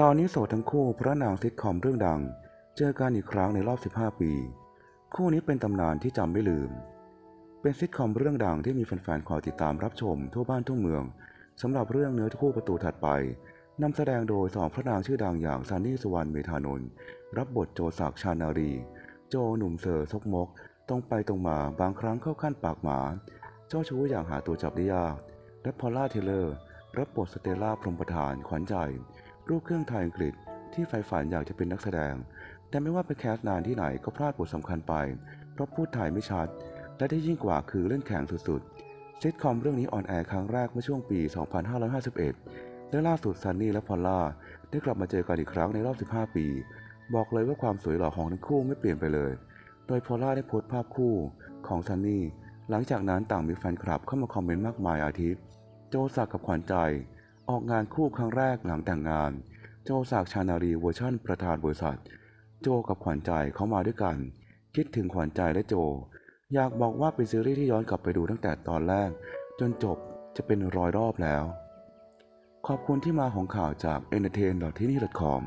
ตอนนี้โสดทั้งคู่พระนางซิทคอมเรื่องดัง เจอกันอีกครั้งในรอบ 15 ปี คู่นี้เป็นตำนานที่จำไม่ลืม เป็นซิทคอมเรื่องดังที่มีแฟนๆคอยติดตามรับชมทั่วบ้านทั่วเมืองสำหรับเรื่องเนื้อคู่ประตูถัดไปนำแสดงโดยสองพระนางชื่อดังอย่างซันนี่สุวรรณเมธานนท์รับบทโจศักชานารี โจหนุ่มเซอร์ซกมก ตรงไปตรงมาบางครั้งเข้าขั้นปากหมา เจ้าชู้อย่างหาตัวจับได้ยากและพอลล่าเทเลอร์ รับบทสเตล่าพรหมประธานขวัญใจ รูปเครื่องไทยอังกฤษที่ใฝ่ฝันอยากจะเป็นนักแสดง แต่ไม่ว่าไปแคสต์นานที่ไหนก็พลาดบทสำคัญไป เพราะพูดไทยไม่ชัด และที่ยิ่งกว่าคือเล่นแข่งสุดๆซิทคอมเรื่องนี้ออนแอร์ครั้งแรกเมื่อช่วงปี 2551 และล่าสุดซันนี่และพอลล่าได้กลับมาเจอกันอีกครั้งในรอบ 15 ปี บอกเลยว่าความสวยหล่อของทั้งคู่ไม่เปลี่ยนไปเลย โดยพอลล่าได้โพสต์ภาพคู่ของซันนี่หลังจากนั้นต่างมีแฟนคลับเข้ามาคอมเมนต์มากมายอาทิตย์ โจสักกับขวัญใจ ออกงานคู่ครั้งแรกหลังแต่งงาน โจสักชานารีเวอร์ชั่นประธานบริษัท โจกับขวัญใจเขามาด้วยกัน คิดถึงขวัญใจและโจ อยากบอกว่าเป็นซีรีส์ที่ย้อนกลับไปดูตั้งแต่ตอนแรก จนจบจะเป็นร้อยรอบแล้ว ขอบคุณที่มาของข่าวจาก entertain. ที่นี่ .com